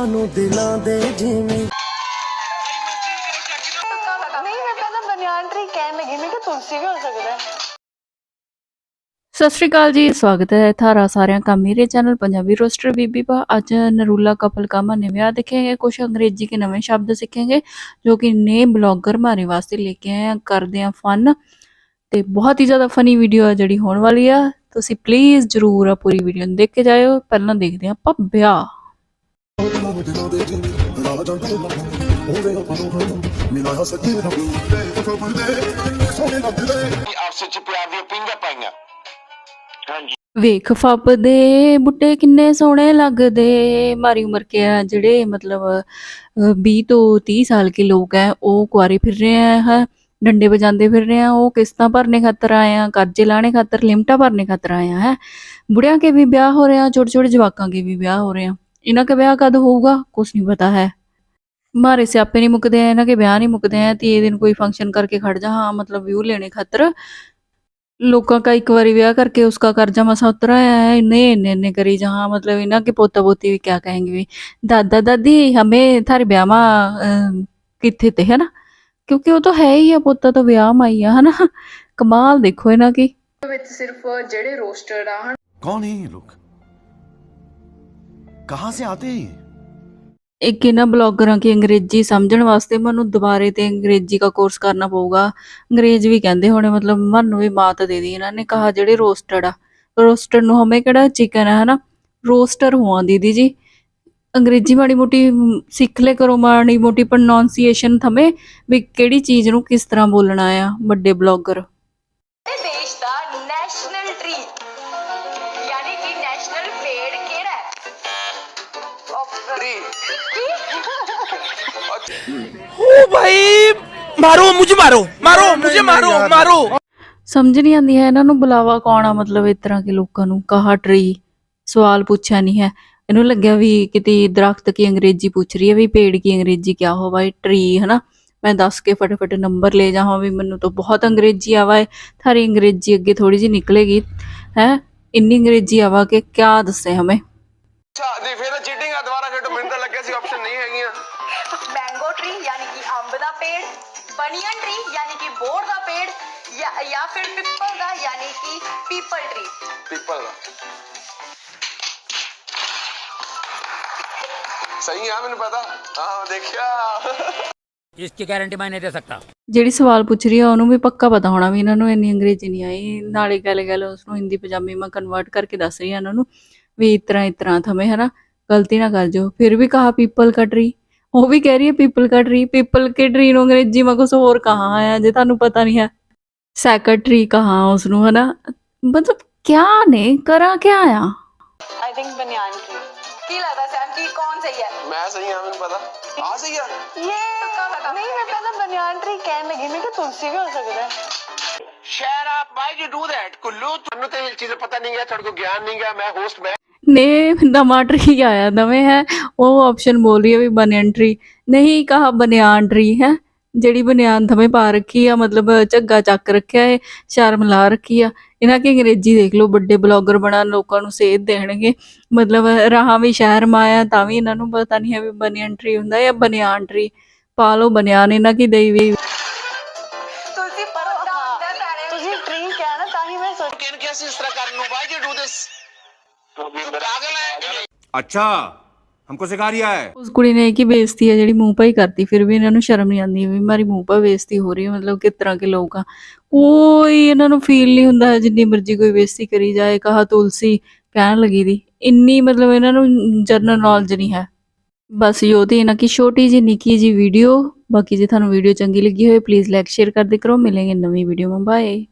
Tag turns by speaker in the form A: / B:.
A: ਦਿਲਾਂ ਨੂੰ ਦਿਲਾਂ ਦੇ ਜਿਵੇਂ
B: ਨਹੀਂ ਮੈਂ ਪਹਿਲਾਂ ਬਨਿਆਨ ਟਰੀ ਕਹਿਣ ਲੱਗੀ ਮੈਂ ਕਿ ਤੁਲਸੀ ਵੀ ਹੋ ਸਕਦਾ ਹੈ
C: ਸਤਿ ਸ਼੍ਰੀ ਅਕਾਲ ਜੀ ਸਵਾਗਤ ਹੈ ਥਾਰਾ ਸਾਰਿਆਂ ਦਾ ਮੇਰੇ ਚੈਨਲ ਪੰਜਾਬੀ ਰੋਸਟਰ ਬੀਬੀ ਪਾ ਅੱਜ नरूला कपल का हमने ब्याह देखेंगे कुछ अंग्रेजी के नवे शब्द सीखेंगे जो कि नए ब्लॉगर हमारे वास्ते लेके आए हैं ਕਰਦੇ ਆ ਫਨ ਤੇ ਬਹੁਤ ਹੀ ਜ਼ਿਆਦਾ ਫਨੀ ਵੀਡੀਓ ਹੈ ਜਿਹੜੀ ਹੋਣ ਵਾਲੀ ਆ ਤੁਸੀਂ ਪਲੀਜ਼ ਜਰੂਰ ਆ ਪੂਰੀ ਵੀਡੀਓ ਨੂੰ ਦੇਖ ਕੇ ਜਾਇਓ ਪਹਿਲਾਂ ਦੇਖਦੇ ਆ ਆਪਾਂ ਵਿਆਹ
D: ਆਪਸ ਵਿੱਚ ਪਿਆਰ ਦੀਆਂ ਪਿੰਗਾ ਪਾਈਆਂ ਹਾਂਜੀ
C: ਵੇਖ ਫੱਬਦੇ ਬੁੱਟੇ ਕਿੰਨੇ ਸੋਹਣੇ ਲੱਗਦੇ। ਮਾਰੀ ਉਮਰ ਕੇ ਆ ਜਿਹੜੇ ਮਤਲਬ 20 ਤੋਂ 30 ਸਾਲ ਕੇ ਲੋਕ ਹੈ ਉਹ ਕੁਆਰੇ ਫਿਰ ਰਹੇ ਆ ਡੰਡੇ ਵਜਾਉਂਦੇ ਫਿਰ ਰਹੇ ਆ ਉਹ ਕਿਸ਼ਤਾਂ ਭਰਨੇ ਖਾਤਰ ਆਏ ਆ, ਕਰਜ਼ੇ ਲਾਣੇ ਖਾਤਰ, ਲਿਮਟਾ ਭਰਨੇ ਖਾਤਰ ਆਏ ਆ, ਹੈ। ਬੁੜਿਆਂ ਕੇ ਵੀ ਵਿਆਹ ਹੋ ਰਹੇ ਆ ਛੋਟੇ ਛੋਟੇ ਜਵਾਕਾਂ ਕੇ ਵੀ ਵਿਆਹ ਹੋ ਰਹੇ ਆ। ਇਹਨਾਂ ਦਾ ਵਿਆਹ ਕਦ ਹੋਊਗਾ? ਕੁਛ ਨਹੀਂ ਪਤਾ ਹੈ। ਮਾਰੇ ਸਿਆਪੇ ਨਹੀਂ ਮੁੱਕਦੇ ਇਹਨਾਂ ਕੇ ਵਿਆਹ ਨਹੀਂ ਮੁੱਕਦੇ ਐ ਤੇ ਇਹ ਦਿਨ ਕੋਈ ਫੰਕਸ਼ਨ ਕਰਕੇ ਖੜ ਜਾ। ਹਾਂ ਮਤਲਬ ਵਿਊ ਲੈਣੇ ਖਾਤਰ। ਲੋਕਾਂ ਦਾ ਇੱਕ ਵਾਰੀ ਵਿਆਹ ਕਰਕੇ ਉਸਕਾ ਕਰਜ਼ਾ ਮਸਾ ਉਤਰਾ ਹੈ। ਇੰਨੇ ਇੰਨੇ ਇੰਨੇ ਕਰੀ ਜਹਾਂ ਮਤਲਬ ਇਹਨਾਂ ਕੇ ਪੋਤਾ ਪੋਤੀ ਵੀ ਕਿਆ ਕਹਾਂਗੇ ਦਾਦਾ ਦਾਦੀ ਹਮੇ ਥਾਰੇ ਵਿਆਹ ਮਾ ਕਿੱਥੇ ਤੇ ਹੈ ਨਾ? ਕਿਉਂਕਿ ਉਹ ਤਾਂ ਹੈ ਹੀ ਆ ਪੋਤਾ ਤਾਂ ਵਿਆਹ ਮਾ ਆ ਹਨਾ ਕਮਾਲ ਦੇਖੋ ਇਹਨਾਂ ਕੀ।
B: ਵਿੱਚ ਸਿਰਫ ਜਿਹੜੇ ਰੋਸਟਰ ਆ
E: ਕੌਣ ਹੈ ਲੋਕ? कहां से आते हैं ये
C: ਇੱਕ ਇਹਨਾਂ ਬਲੌਗਰਾਂ ਕੀ ਅੰਗਰੇਜ਼ੀ ਸਮਝਣ ਵਾਸਤੇ ਮੈਨੂੰ ਦੁਬਾਰੇ ਤੇ ਅੰਗਰੇਜ਼ੀ ਦਾ ਕੋਰਸ ਕਰਨਾ ਪਊਗਾ ਅੰਗਰੇਜ਼ ਵੀ ਕਹਿੰਦੇ ਹੋਣੇ ਮਤਲਬ ਮੈਨੂੰ ਵੀ ਮਾਤ ਦੇ ਦੀ ਇਹਨਾਂ ਨੇ ਕਹਾ ਜਿਹੜੇ ਰੋਸਟਡ ਆ ਰੋਸਟਡ ਨੂੰ ਹਮੇ ਕਿਹੜਾ ਚਿਕਨ ਹੈ ਹਨਾ ਰੋਸਟਰ ਹੋਆ ਦੀਦੀ ਜੀ ਅੰਗਰੇਜ਼ੀ ਮਾੜੀ ਮੋਟੀ ਮ, ਸਿੱਖ ਲੈ ਕਰੋ ਮਾੜੀ ਮੋਟੀ ਪ੍ਰੋਨਾਂਸੀਏਸ਼ਨ ਥਮੇ ਵੀ ਕਿਹੜੀ ਚੀਜ਼ ਨੂੰ ਕਿਸ ਤਰ੍ਹਾਂ ਬੋਲਣਾ ਆ ਵੱਡੇ ਬਲੌਗਰ
B: ਇਹ ਦੇਸ਼ ਦਾ ਨੈਸ਼ਨਲ ਟਰੀ ਯਾਨੀ ਕਿ ਨੈਸ਼ਨਲ ਪੇੜ ਕਿਹੜਾ ਹੈ
D: ਟਰੀ
F: ओ भाई मारो मुझे मारो मारो मुझे मारो मारो
C: ਸਮਝ ਨਹੀਂ ਆਉਂਦੀ ਹੈ ਇਹਨਾਂ ਨੂੰ ਬੁਲਾਵਾ ਕੌਣ ਆ ਮਤਲਬ ਇਸ ਤਰ੍ਹਾਂ ਕੇ ਲੋਕਾਂ ਨੂੰ ਕਹਾ ਟਰੀ ਸਵਾਲ ਪੁੱਛਿਆ ਨਹੀਂ ਹੈ ਇਹਨੂੰ ਲੱਗਿਆ ਵੀ ਕਿਤੇ ਦਰਖਤ ਕੀ ਅੰਗਰੇਜ਼ੀ ਪੁੱਛ ਰਹੀ ਹੈ ਵੀ ਪੇੜ ਕੀ ਅੰਗਰੇਜ਼ੀ ਕਿਆ ਹੋ ਭਾਈ ਟਰੀ ਹਨਾ ਮੈਂ ਦੱਸ ਕੇ ਫਟਾਫਟ ਨੰਬਰ ਲੈ ਜਾਵਾਂ ਵੀ ਮੈਨੂੰ ਤਾਂ ਬਹੁਤ ਅੰਗਰੇਜ਼ੀ ਆਵਾ ਹੈ ਥਾਰੀ ਅੰਗਰੇਜ਼ੀ ਅੱਗੇ ਥੋੜੀ ਜਿਹੀ ਨਿਕਲੇਗੀ ਹੈ ਇੰਨੀ ਅੰਗਰੇਜ਼ੀ ਆਵਾ ਕਿ ਕਿਆ ਦੱਸੇ ਹਮੇ
D: ਅੱਛਾ ਨਹੀਂ ਫਿਰ ਤਾਂ ਚੀਟਿੰਗ ਆ ਦੁਬਾਰਾ ਖੇਡੋ ਮੈਨੂੰ ਤਾਂ ਲੱਗਿਆ ਸੀ ਆਪਸ਼ਨ ਨਹੀਂ ਹੈਗੀਆਂ
B: ਮੈਂਗੋ ਟਰੀ ਯਾਨੀ ਕਿ ਅੰਬ ਦਾ ਪੇੜ ਬਨੀਅਨ ਟਰੀ ਯਾਨੀ ਕਿ ਬੋਰ ਦਾ ਪੇੜ ਜਾਂ ਜਾਂ ਫਿਰ ਪਿੱਪਲ ਦਾ ਯਾਨੀ ਕਿ ਪੀਪਲ ਟਰੀ
D: ਪੀਪਲ ਦਾ ਸਹੀ ਆ ਮੈਨੂੰ ਪਤਾ ਹਾਂ ਦੇਖਿਆ
F: इसकी गारंटी मैं नहीं दे सकता
C: ਜਿਹੜੀ ਸਵਾਲ ਪੁੱਛ ਰਹੀ ਆ ਉਹਨੂੰ ਵੀ ਪੱਕਾ ਪਤਾ ਹੋਣਾ ਵੀ ਇਹਨਾਂ ਨੂੰ ਇੰਨੀ ਅੰਗਰੇਜ਼ੀ ਨਹੀਂ ਆਈ ਨਾਲੇ ਗੱਲ ਗੱਲ ਉਸ ਨੂੰ ਹਿੰਦੀ ਪੰਜਾਬੀ ਮੈਂ ਕਨਵਰਟ ਕਰਕੇ ਦੱਸ ਰਹੀ ਆ ਇਹਨਾਂ ਨੂੰ ਵੀ ਇਸ ਤਰ੍ਹਾਂ ਇਸ ਤਰ੍ਹਾਂ ਥਮੇ ਹਨਾ? ਗਲਤੀ ਨਾ ਕਰ ਜੋ ਫਿਰ ਵੀ ਕਹਾ ਪੀਪਲ ਕਾ ਟਰੀ ਉਹ ਵੀ ਕਹਿ ਰਹੀ ਹੈ ਪੀਪਲ ਕਾ ਟਰੀ ਪੀਪਲ ਕੇ ਟਰੀ ਨੂੰ ਅੰਗਰੇਜ਼ੀ ਮੈਂ ਕੁਝ ਹੋਰ ਕਹਾ ਆਇਆ ਜੇ ਤੁਹਾਨੂੰ ਪਤਾ ਨਹੀਂ ਹੈ। ਸੈਕਟਰੀ ਕਹਾ ਉਸ ਨੂੰ ਹਨਾ? ਮਤਲਬ ਕਿਆ ਨੇ? ਕਰਾਂ ਕਿਆ ਆ?
B: ਆਈ ਥਿੰਕ ਬਨੀਅਨ ਟਰੀ ਕੀ ਲੱਗਦਾ ਸੈਮ ਕੀ ਕੌਣ ਸਹੀ ਹੈ?
D: ਮੈਂ ਸਹੀ ਆ ਮੈਨੂੰ ਪਤਾ। ਆ ਸਹੀ ਆ?
B: ਇਹ ਨਹੀਂ ਮੈਂ ਪਹਿਲਾਂ ਬਨੀਅਨ ਟਰੀ ਕਹਿਣ ਲੱਗੀ ਮੈਂ ਕਿ ਤੁਲਸੀ ਵੀ ਹੋ ਸਕਦਾ ਹੈ।
D: Shut up why you do that Kullu. ਤੁਹਾਨੂੰ ਤੇ ਇਹ ਚੀਜ਼ ਪਤਾ ਨਹੀਂ ਗਿਆ ਤੁਹਾਡੇ ਕੋਲ ਗਿਆਨ ਨਹੀਂ ਗਿਆ ਮੈਂ ਹੋਸਟ ਮੈਂ
C: ਨੇ ਨਵਾਂ ਟਰੀ ਆਇਆ ਨਵੇਂ ਹੈ। ਉਹ ਆਪਸ਼ਨ ਬੋਲ ਰਹੀ ਹੈ ਵੀ ਬਨਿਆਨ ਟਰੀ ਨਹੀਂ ਕਹਾ ਬਨਿਆਨ ਟਰੀ ਹੈ। ਜਿਹੜੀ ਬਨਿਆਨ ਥਮੇ ਪਾ ਰੱਖੀ ਆ ਮਤਲਬ ਝੱਗਾ ਚੱਕ ਰੱਖਿਆ ਹੈ ਸ਼ਰਮ ਲਾ ਰੱਖੀ ਆ। ਇਹਨਾਂ ਕੀ ਅੰਗਰੇਜ਼ੀ ਦੇਖ ਲਓ ਵੱਡੇ ਬਲੌਗਰ ਬਣਾ ਲੋਕਾਂ ਨੂੰ ਸੇਧ ਦੇਣਗੇ। ਮਤਲਬ ਰਾਹਾਂ ਵੀ ਸ਼ਹਿਰ ਮਾਇਆ ਤਾਂ ਵੀ ਇਹਨਾਂ ਨੂੰ ਪਤਾ ਨਹੀਂ ਹੈ ਵੀ ਬਨਿਆਨ ਟਰੀ ਹੁੰਦਾ ਜਾਂ ਬਨਿਆਨ ਟਰੀ ਪਾ ਲਓ ਬਨਿਆਨ ਇਹਨਾਂ ਕੀ ਦੇਈ ਵੀ
B: ਤੁਲਸੀ ਪਰ ਤੁਸੀਂ ਟਰੀ ਕਹਿਣਾ ਤਾਂ ਹੀ ਮੈਂ ਸੋਚ
D: ਕਿਨ ਕਿਸ ਇਸ ਤਰ੍ਹਾਂ ਕਰਨ ਨੂੰ? ਵਾਈ ਯੂ ਡੂ ਦਿਸ ਤੂੰ ਪਾਗਲ ਹੈ
E: अच्छा हमको सिखा रिया है
C: ਉਸ ਕੁੜੀ ਨੇ ਕੀ ਬੇਇੱਜ਼ਤੀ ਹੈ ਜਿਹੜੀ ਮੂੰਹ ਪਾਈ ਕਰਤੀ ਫਿਰ ਵੀ ਇਹਨਾਂ ਨੂੰ ਸ਼ਰਮ ਨਹੀਂ ਆਉਂਦੀ ਵੀ ਮਾਰੀ ਮੂੰਹ ਪਾ ਬੇਇੱਜ਼ਤੀ ਹੋ ਰਹੀ ਹੈ ਮਤਲਬ ਕਿਸ ਤਰ੍ਹਾਂ ਕੇ ਲੋਕ ਆ ਕੋਈ ਇਹਨਾਂ ਨੂੰ ਫੀਲ ਨਹੀਂ ਹੁੰਦਾ ਜਿੰਨੀ ਮਰਜ਼ੀ ਕੋਈ ਬੇਇੱਜ਼ਤੀ ਕਰੀ ਜਾਏ ਕਹਾ ਤੁਲਸੀ ਕਹਿਣ ਲੱਗੀ ਦੀ ਇੰਨੀ ਮਤਲਬ ਇਹਨਾਂ ਨੂੰ ਜਨਰਲ ਨੌਲੇਜ ਨਹੀਂ ਹੈ ਬਸ ਯੋ ਤੇ ਇਹਨਾਂ ਕੀ ਛੋਟੀ ਜਿਹੀ ਨਿੱਕੀ ਜੀ ਵੀਡੀਓ ਬਾਕੀ ਜੇ ਤੁਹਾਨੂੰ ਵੀਡੀਓ ਚੰਗੀ ਲੱਗੀ ਹੋਵੇ ਪਲੀਜ਼ ਲਾਈਕ ਸ਼ੇਅਰ ਕਰਦੇ ਕਰੋ ਮਿਲਾਂਗੇ ਨਵੀਂ ਵੀਡੀਓ में ਬਾਏ